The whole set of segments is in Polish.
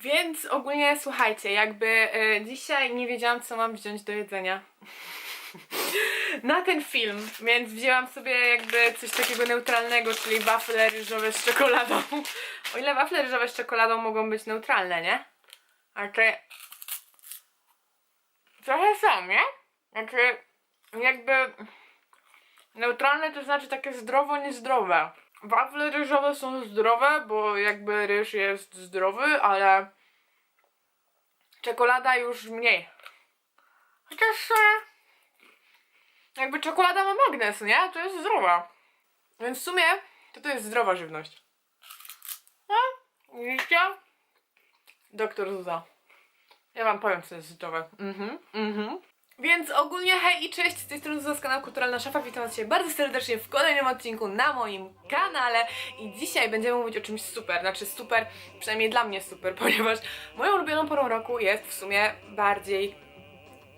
Więc ogólnie słuchajcie, jakby e, dzisiaj nie wiedziałam, co mam wziąć do jedzenia. Na ten film, więc wzięłam sobie jakby coś takiego neutralnego, czyli wafle ryżowe z czekoladą. O ile wafle ryżowe z czekoladą mogą być neutralne, nie? Te trochę są, nie? Znaczy, jakby neutralne to znaczy takie zdrowo-niezdrowe. Wafle ryżowe są zdrowe, bo jakby ryż jest zdrowy, ale czekolada już mniej. Chociaż e, jakby czekolada ma magnes, nie? To jest zdrowa. Więc w sumie to to jest zdrowa żywność. No, widzicie? Doktor Zuza. Ja wam powiem, co jest zdrowe. Mhm, mhm. Więc ogólnie hej i cześć, z tej strony z kanału Kulturalna Szafa. Witam was dzisiaj bardzo serdecznie w kolejnym odcinku na moim kanale. I dzisiaj będziemy mówić o czymś super, znaczy super, przynajmniej dla mnie super, ponieważ moją ulubioną porą roku jest w sumie bardziej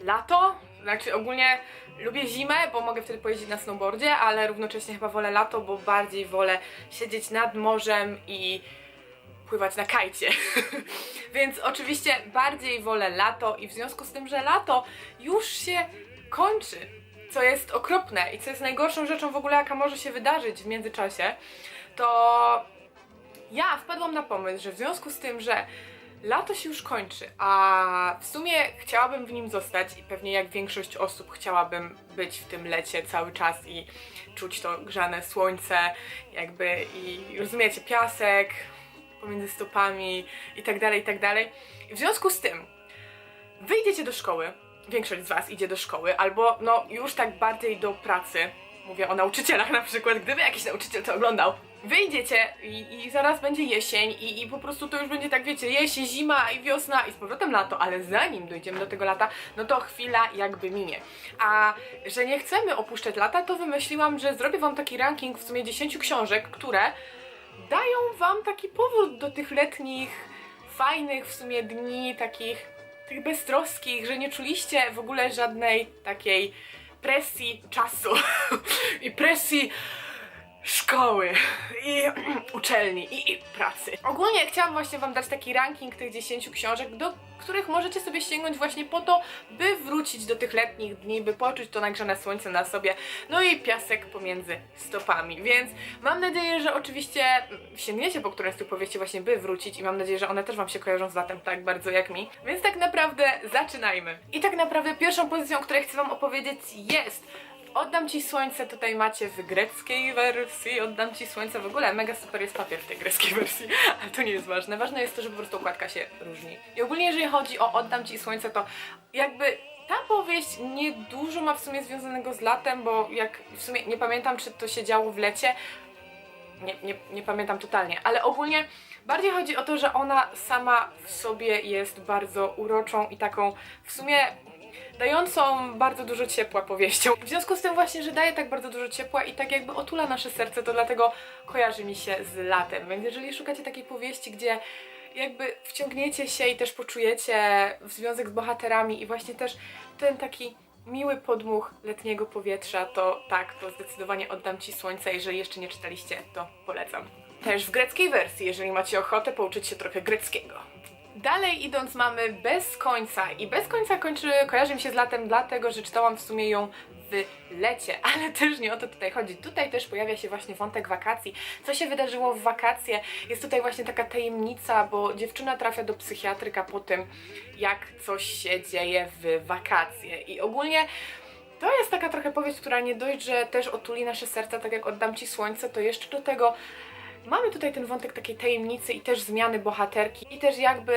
lato. Znaczy ogólnie lubię zimę, bo mogę wtedy pojeździć na snowboardzie, ale równocześnie chyba wolę lato, bo bardziej wolę siedzieć nad morzem i pływać na kajcie. Więc oczywiście bardziej wolę lato i w związku z tym, że lato już się kończy, co jest okropne i co jest najgorszą rzeczą w ogóle, jaka może się wydarzyć w międzyczasie, to ja wpadłam na pomysł, że w związku z tym, że lato się już kończy, a w sumie chciałabym w nim zostać i pewnie jak większość osób chciałabym być w tym lecie cały czas i czuć to grzane słońce, jakby i rozumiecie, piasek pomiędzy stopami i tak dalej, i tak dalej. W związku z tym wyjdziecie do szkoły, większość z Was idzie do szkoły, albo no już tak bardziej do pracy. Mówię o nauczycielach na przykład, gdyby jakiś nauczyciel to oglądał. Wyjdziecie i, i zaraz będzie jesień i, i po prostu to już będzie tak, wiecie, jesień, zima i wiosna i z powrotem lato, ale zanim dojdziemy do tego lata, no to chwila jakby minie. A że nie chcemy opuszczać lata, to wymyśliłam, że zrobię wam taki ranking w sumie 10 książek, które dają wam taki powrót do tych letnich, fajnych w sumie dni, takich tych beztroskich, że nie czuliście w ogóle żadnej takiej presji czasu i presji szkoły i uczelni i, i pracy. Ogólnie chciałam właśnie wam dać taki ranking tych 10 książek, do których możecie sobie sięgnąć właśnie po to, by wrócić do tych letnich dni, by poczuć to nagrzane słońce na sobie, no i piasek pomiędzy stopami. Więc mam nadzieję, że oczywiście sięgniecie po którąś z tych powieści właśnie, by wrócić i mam nadzieję, że one też wam się kojarzą z latem tak bardzo jak mi. Więc tak naprawdę zaczynajmy. I tak naprawdę pierwszą pozycją, o której chcę wam opowiedzieć jest Oddam Ci Słońce tutaj macie w greckiej wersji, Oddam Ci Słońce w ogóle, mega super jest papier w tej greckiej wersji, ale to nie jest ważne. Ważne jest to, że po prostu okładka się różni. I ogólnie jeżeli chodzi o Oddam Ci Słońce, to jakby ta powieść niedużo ma w sumie związanego z latem, bo jak w sumie nie pamiętam, czy to się działo w lecie, nie, nie, nie pamiętam totalnie, ale ogólnie bardziej chodzi o to, że ona sama w sobie jest bardzo uroczą i taką w sumie dającą bardzo dużo ciepła powieścią. W związku z tym właśnie, że daje tak bardzo dużo ciepła i tak jakby otula nasze serce, to dlatego kojarzy mi się z latem. Więc jeżeli szukacie takiej powieści, gdzie jakby wciągniecie się i też poczujecie w związek z bohaterami i właśnie też ten taki miły podmuch letniego powietrza, to tak, to zdecydowanie oddam Ci słońce. Jeżeli jeszcze nie czytaliście, to polecam. Też w greckiej wersji, jeżeli macie ochotę pouczyć się trochę greckiego. Dalej idąc mamy Bez końca i Bez końca kończy, kojarzy mi się z latem dlatego, że czytałam w sumie ją w lecie, ale też nie o to tutaj chodzi. Tutaj też pojawia się właśnie wątek wakacji. Co się wydarzyło w wakacje? Jest tutaj właśnie taka tajemnica, bo dziewczyna trafia do psychiatryka po tym, jak coś się dzieje w wakacje. I ogólnie to jest taka trochę powieść, która nie dość, że też otuli nasze serca, tak jak oddam Ci słońce, to jeszcze do tego Mamy tutaj ten wątek takiej tajemnicy i też zmiany bohaterki i też jakby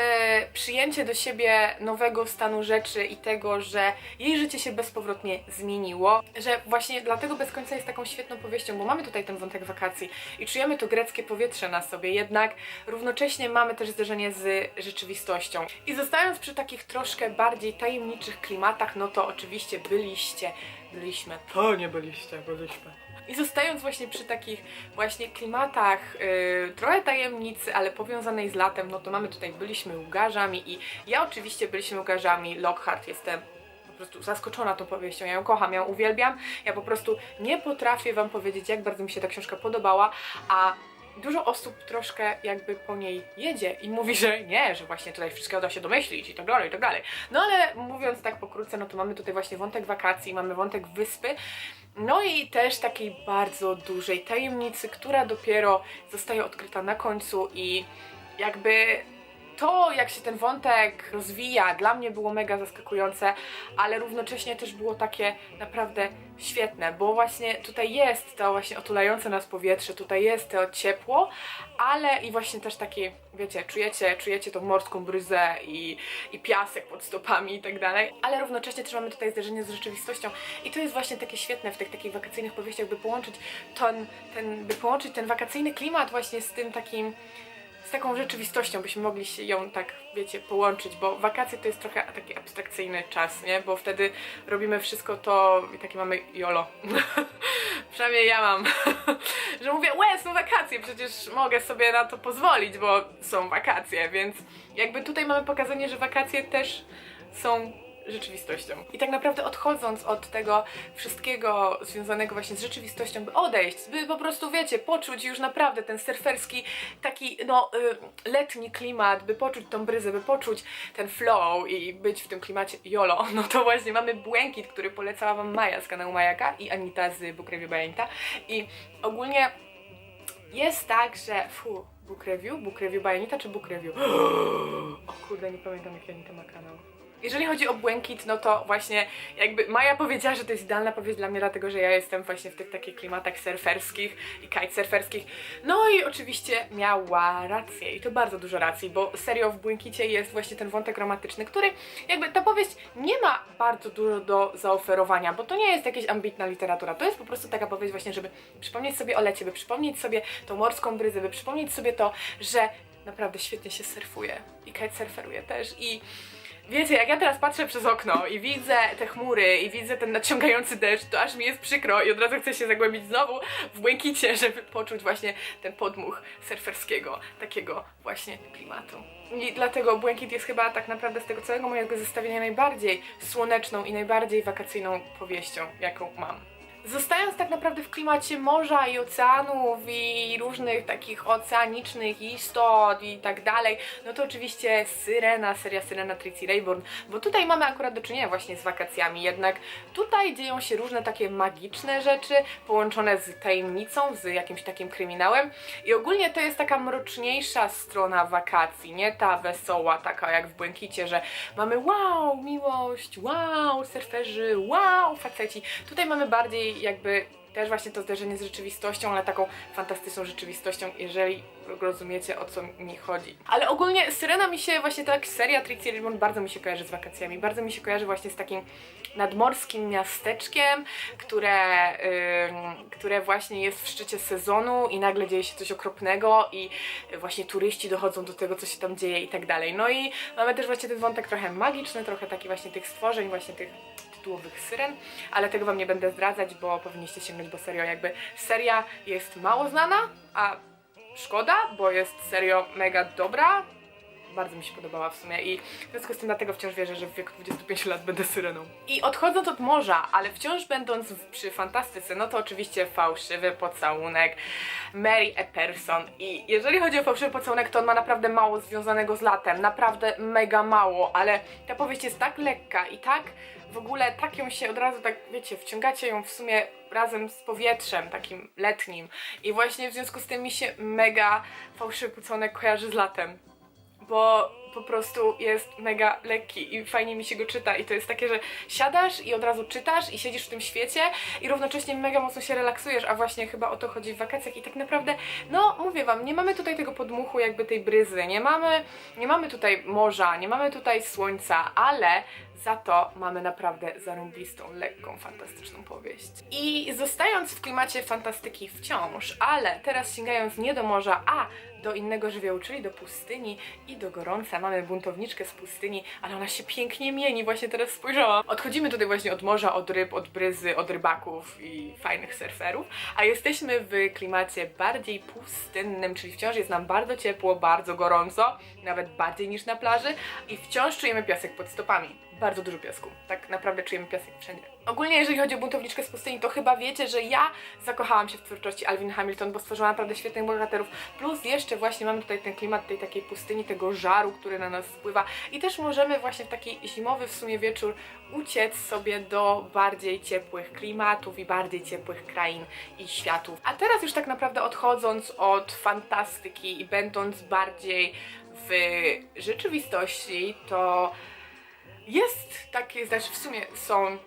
przyjęcie do siebie nowego stanu rzeczy i tego, że jej życie się bezpowrotnie zmieniło, że właśnie dlatego bez końca jest taką świetną powieścią, bo mamy tutaj ten wątek wakacji i czujemy to greckie powietrze na sobie, jednak równocześnie mamy też zderzenie z rzeczywistością. I zostając przy takich troszkę bardziej tajemniczych klimatach, no to oczywiście byliście, byliśmy, to nie byliście, byliśmy. I zostając właśnie przy takich właśnie klimatach yy, trochę tajemnicy, ale powiązanej z latem, no to mamy tutaj byliśmy łgarzami i ja oczywiście byliśmy łgarzami, Lockhart jestem po prostu zaskoczona tą powieścią, ja ją kocham, ja ją uwielbiam, ja po prostu nie potrafię wam powiedzieć jak bardzo mi się ta książka podobała, a dużo osób troszkę jakby po niej jedzie i mówi, że nie, że właśnie tutaj wszystkiego da się domyślić i tak dalej, i tak dalej. No ale mówiąc tak pokrótce, no to mamy tutaj właśnie wątek wakacji, mamy wątek wyspy, no i też takiej bardzo dużej tajemnicy, która dopiero zostaje odkryta na końcu i jakby to, jak się ten wątek rozwija, dla mnie było mega zaskakujące, ale równocześnie też było takie naprawdę świetne, bo właśnie tutaj jest to właśnie otulające nas powietrze, tutaj jest to ciepło, ale i właśnie też takie, wiecie, czujecie, czujecie tą morską bryzę i, i piasek pod stopami i tak dalej, ale równocześnie też mamy tutaj zderzenie z rzeczywistością i to jest właśnie takie świetne w tych takich wakacyjnych powieściach, by połączyć ten, ten, by połączyć ten wakacyjny klimat właśnie z tym takim z taką rzeczywistością, byśmy mogli się ją tak, wiecie, połączyć, bo wakacje to jest trochę taki abstrakcyjny czas, nie? Bo wtedy robimy wszystko to i takie mamy jolo. Przynajmniej ja mam, że mówię, łe, są wakacje, przecież mogę sobie na to pozwolić, bo są wakacje, więc jakby tutaj mamy pokazanie, że wakacje też są rzeczywistością. I tak naprawdę odchodząc od tego wszystkiego związanego właśnie z rzeczywistością, by odejść, by po prostu, wiecie, poczuć już naprawdę ten surferski, taki, no, y, letni klimat, by poczuć tą bryzę, by poczuć ten flow i być w tym klimacie YOLO, no to właśnie mamy Błękit, który polecała Wam Maja z kanału Majaka i Anita z Book Review Bajenta i ogólnie jest tak, że, fu, Book Review, Book Review czy Book Review? O kurde, nie pamiętam jaki Anita ma kanał. Jeżeli chodzi o Błękit, no to właśnie jakby Maja powiedziała, że to jest idealna powieść dla mnie, dlatego że ja jestem właśnie w tych takich klimatach surferskich i kitesurferskich. No i oczywiście miała rację i to bardzo dużo racji, bo serio w Błękicie jest właśnie ten wątek romantyczny, który jakby ta powieść nie ma bardzo dużo do zaoferowania, bo to nie jest jakaś ambitna literatura, to jest po prostu taka powieść właśnie, żeby przypomnieć sobie o lecie, by przypomnieć sobie tą morską bryzę, by przypomnieć sobie to, że naprawdę świetnie się surfuje i kitesurferuje też i Wiecie, jak ja teraz patrzę przez okno i widzę te chmury i widzę ten nadciągający deszcz, to aż mi jest przykro i od razu chcę się zagłębić znowu w błękicie, żeby poczuć właśnie ten podmuch surferskiego, takiego właśnie klimatu. I dlatego Błękit jest chyba tak naprawdę z tego całego mojego zestawienia najbardziej słoneczną i najbardziej wakacyjną powieścią, jaką mam. Zostając tak naprawdę w klimacie morza i oceanów i różnych takich oceanicznych istot i tak dalej, no to oczywiście Syrena, seria Syrena Tracy Rayborn, bo tutaj mamy akurat do czynienia właśnie z wakacjami, jednak tutaj dzieją się różne takie magiczne rzeczy połączone z tajemnicą, z jakimś takim kryminałem. I ogólnie to jest taka mroczniejsza strona wakacji, nie? Ta wesoła, taka jak w Błękicie, że mamy wow, miłość, wow, surferzy, wow, faceci. Tutaj mamy bardziej jakby też właśnie to zderzenie z rzeczywistością, ale taką fantastyczną rzeczywistością, jeżeli rozumiecie o co mi chodzi. Ale ogólnie Syrena mi się właśnie tak, seria Trixie Richmond bardzo mi się kojarzy z wakacjami, bardzo mi się kojarzy właśnie z takim nadmorskim miasteczkiem, które, ym, które właśnie jest w szczycie sezonu i nagle dzieje się coś okropnego i właśnie turyści dochodzą do tego, co się tam dzieje i tak dalej. No i mamy też właśnie ten wątek trochę magiczny, trochę taki właśnie tych stworzeń, właśnie tych tytułowych syren, ale tego wam nie będę zdradzać, bo powinniście sięgnąć, bo serio jakby seria jest mało znana, a szkoda, bo jest serio mega dobra. Bardzo mi się podobała w sumie i w związku z tym dlatego wciąż wierzę, że w wieku 25 lat będę syreną. I odchodząc od morza, ale wciąż będąc w, przy fantastyce, no to oczywiście fałszywy pocałunek Mary Epperson. I jeżeli chodzi o fałszywy pocałunek, to on ma naprawdę mało związanego z latem, naprawdę mega mało, ale ta powieść jest tak lekka i tak w ogóle tak ją się od razu tak, wiecie, wciągacie ją w sumie razem z powietrzem takim letnim. I właśnie w związku z tym mi się mega pocałunek kojarzy z latem. Bo po prostu jest mega lekki i fajnie mi się go czyta. I to jest takie, że siadasz i od razu czytasz i siedzisz w tym świecie i równocześnie mega mocno się relaksujesz, a właśnie chyba o to chodzi w wakacjach i tak naprawdę, no mówię wam, nie mamy tutaj tego podmuchu jakby tej bryzy, nie mamy, nie mamy tutaj morza, nie mamy tutaj słońca, ale za to mamy naprawdę zarąbistą, lekką, fantastyczną powieść. I zostając w klimacie fantastyki wciąż, ale teraz sięgając nie do morza, a do innego żywiołu, czyli do pustyni i do gorąca. Mamy buntowniczkę z pustyni, ale ona się pięknie mieni, właśnie teraz spojrzałam. Odchodzimy tutaj właśnie od morza, od ryb, od bryzy, od rybaków i fajnych surferów, a jesteśmy w klimacie bardziej pustynnym, czyli wciąż jest nam bardzo ciepło, bardzo gorąco, nawet bardziej niż na plaży i wciąż czujemy piasek pod stopami bardzo dużo piasku. Tak naprawdę czujemy piasek wszędzie. Ogólnie jeżeli chodzi o buntowniczkę z pustyni, to chyba wiecie, że ja zakochałam się w twórczości Alvin Hamilton, bo stworzyła naprawdę świetnych bohaterów. Plus jeszcze właśnie mamy tutaj ten klimat tej takiej pustyni, tego żaru, który na nas spływa. I też możemy właśnie w taki zimowy w sumie wieczór uciec sobie do bardziej ciepłych klimatów i bardziej ciepłych krain i światów. A teraz już tak naprawdę odchodząc od fantastyki i będąc bardziej w rzeczywistości, to jest takie, znaczy w sumie są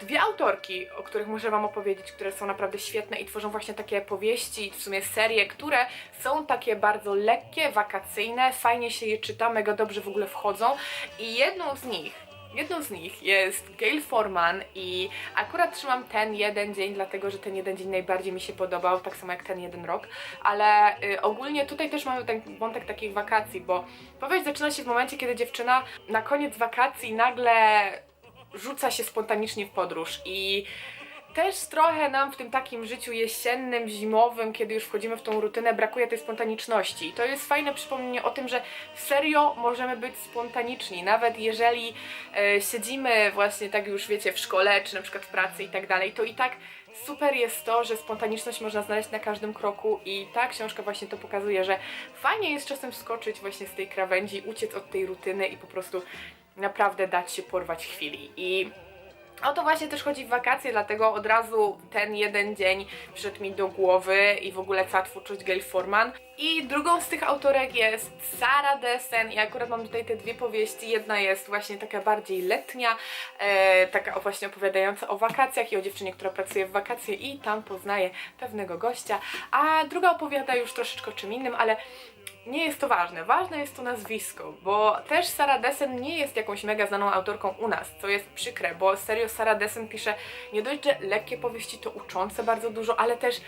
dwie autorki, o których muszę Wam opowiedzieć, które są naprawdę świetne i tworzą właśnie takie powieści, w sumie serie, które są takie bardzo lekkie, wakacyjne, fajnie się je czyta, mega dobrze w ogóle wchodzą. I jedną z nich Jedną z nich jest Gail Forman i akurat trzymam ten jeden dzień, dlatego że ten jeden dzień najbardziej mi się podobał, tak samo jak ten jeden rok, ale y, ogólnie tutaj też mamy ten wątek takich wakacji, bo powieść zaczyna się w momencie, kiedy dziewczyna na koniec wakacji nagle rzuca się spontanicznie w podróż i też trochę nam w tym takim życiu jesiennym, zimowym, kiedy już wchodzimy w tą rutynę, brakuje tej spontaniczności. I to jest fajne przypomnienie o tym, że serio możemy być spontaniczni, nawet jeżeli e, siedzimy właśnie tak już wiecie w szkole, czy na przykład w pracy i tak dalej, to i tak super jest to, że spontaniczność można znaleźć na każdym kroku i ta książka właśnie to pokazuje, że fajnie jest czasem skoczyć właśnie z tej krawędzi, uciec od tej rutyny i po prostu naprawdę dać się porwać chwili. I o to właśnie też chodzi w wakacje, dlatego od razu ten jeden dzień przyszedł mi do głowy i w ogóle cała twórczość Gail Forman. I drugą z tych autorek jest Sara Desen i akurat mam tutaj te dwie powieści. Jedna jest właśnie taka bardziej letnia, e, taka właśnie opowiadająca o wakacjach i o dziewczynie, która pracuje w wakacje i tam poznaje pewnego gościa, a druga opowiada już troszeczkę o czym innym, ale nie jest to ważne. Ważne jest to nazwisko, bo też Sara Desen nie jest jakąś mega znaną autorką u nas, co jest przykre, bo serio Sara Desen pisze nie dość, że lekkie powieści, to uczące bardzo dużo, ale też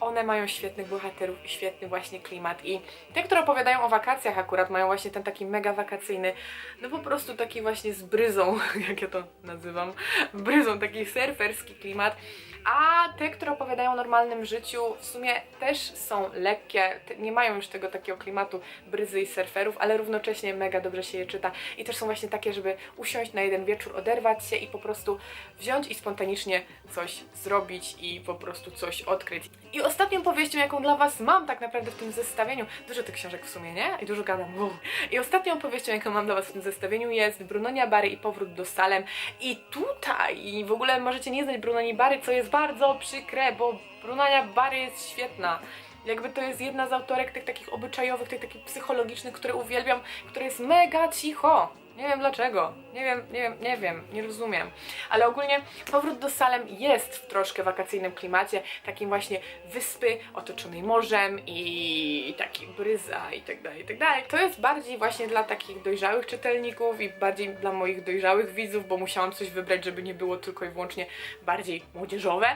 one mają świetnych bohaterów i świetny właśnie klimat. I te, które opowiadają o wakacjach akurat mają właśnie ten taki mega wakacyjny, no po prostu taki właśnie z bryzą, jak ja to nazywam, bryzą, taki surferski klimat, a te, które opowiadają o normalnym życiu w sumie też są lekkie, nie mają już tego takiego klimatu bryzy i surferów, ale równocześnie mega dobrze się je czyta. I też są właśnie takie, żeby usiąść na jeden wieczór, oderwać się i po prostu wziąć i spontanicznie coś zrobić i po prostu coś odkryć. I ostatnią powieścią, jaką dla Was mam tak naprawdę w tym zestawieniu, dużo tych książek w sumie, nie? I dużo gadam. Uff. I ostatnią powieścią, jaką mam dla Was w tym zestawieniu jest Brunonia Bary i Powrót do Salem. I tutaj, i w ogóle możecie nie znać Brunoni Bary, co jest bardzo przykre, bo Brunonia Bary jest świetna. Jakby to jest jedna z autorek tych takich obyczajowych, tych takich psychologicznych, które uwielbiam, która jest mega cicho. Nie wiem dlaczego. Nie wiem, nie wiem, nie wiem, nie rozumiem. Ale ogólnie powrót do Salem jest w troszkę wakacyjnym klimacie, takim właśnie wyspy otoczonej morzem i taki bryza i tak dalej, i tak dalej. To jest bardziej właśnie dla takich dojrzałych czytelników i bardziej dla moich dojrzałych widzów, bo musiałam coś wybrać, żeby nie było tylko i wyłącznie bardziej młodzieżowe.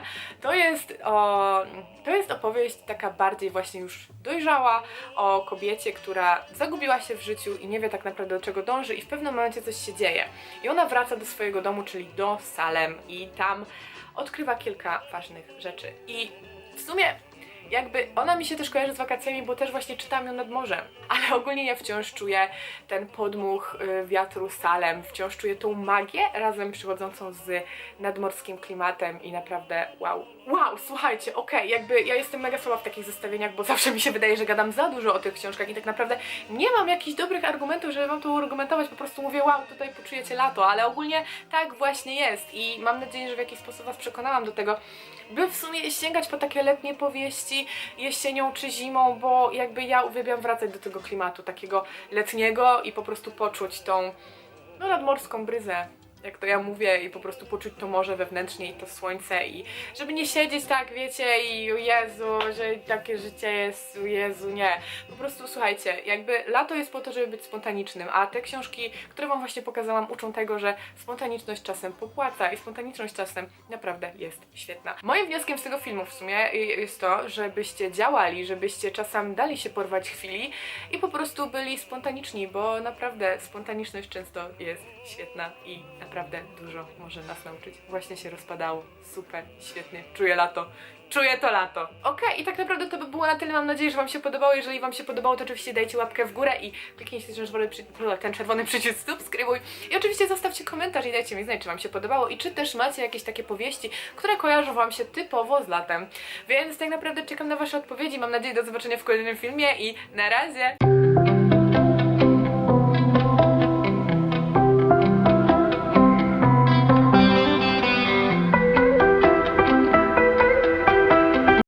To jest o, to jest opowieść taka bardziej właśnie już dojrzała o kobiecie, która zagubiła się w życiu i nie wie tak naprawdę do czego dąży i w pewnym momencie coś się dzieje. I ona wraca do swojego domu, czyli do Salem i tam odkrywa kilka ważnych rzeczy. I w sumie jakby ona mi się też kojarzy z wakacjami, bo też właśnie czytam ją nad morzem. Ale ogólnie ja wciąż czuję ten podmuch y, wiatru Salem, wciąż czuję tą magię razem przychodzącą z nadmorskim klimatem i naprawdę wow. Wow, słuchajcie, okej, jakby ja jestem mega słaba w takich zestawieniach, bo zawsze mi się wydaje, że gadam za dużo o tych książkach i tak naprawdę nie mam jakichś dobrych argumentów, żeby wam to uargumentować, po prostu mówię wow, tutaj poczujecie lato, ale ogólnie tak właśnie jest i mam nadzieję, że w jakiś sposób was przekonałam do tego, by w sumie sięgać po takie letnie powieści jesienią czy zimą, bo jakby ja uwielbiam wracać do tego klimatu takiego letniego i po prostu poczuć tą no nadmorską bryzę. Jak to ja mówię, i po prostu poczuć to morze wewnętrznie i to słońce, i żeby nie siedzieć tak, wiecie, i o Jezu, że takie życie jest, o Jezu, nie. Po prostu słuchajcie, jakby lato jest po to, żeby być spontanicznym, a te książki, które Wam właśnie pokazałam, uczą tego, że spontaniczność czasem popłaca i spontaniczność czasem naprawdę jest świetna. Moim wnioskiem z tego filmu w sumie jest to, żebyście działali, żebyście czasem dali się porwać chwili i po prostu byli spontaniczni, bo naprawdę spontaniczność często jest świetna i naprawdę dużo może nas nauczyć. Właśnie się rozpadało. Super, świetnie. Czuję lato. Czuję to lato. Okej, i tak naprawdę to by było na tyle. Mam nadzieję, że Wam się podobało. Jeżeli Wam się podobało, to oczywiście dajcie łapkę w górę i kliknijcie ten czerwony, przy... ten czerwony przycisk subskrybuj. I oczywiście zostawcie komentarz i dajcie mi znać, czy Wam się podobało i czy też macie jakieś takie powieści, które kojarzą Wam się typowo z latem. Więc tak naprawdę czekam na Wasze odpowiedzi. Mam nadzieję do zobaczenia w kolejnym filmie i na razie!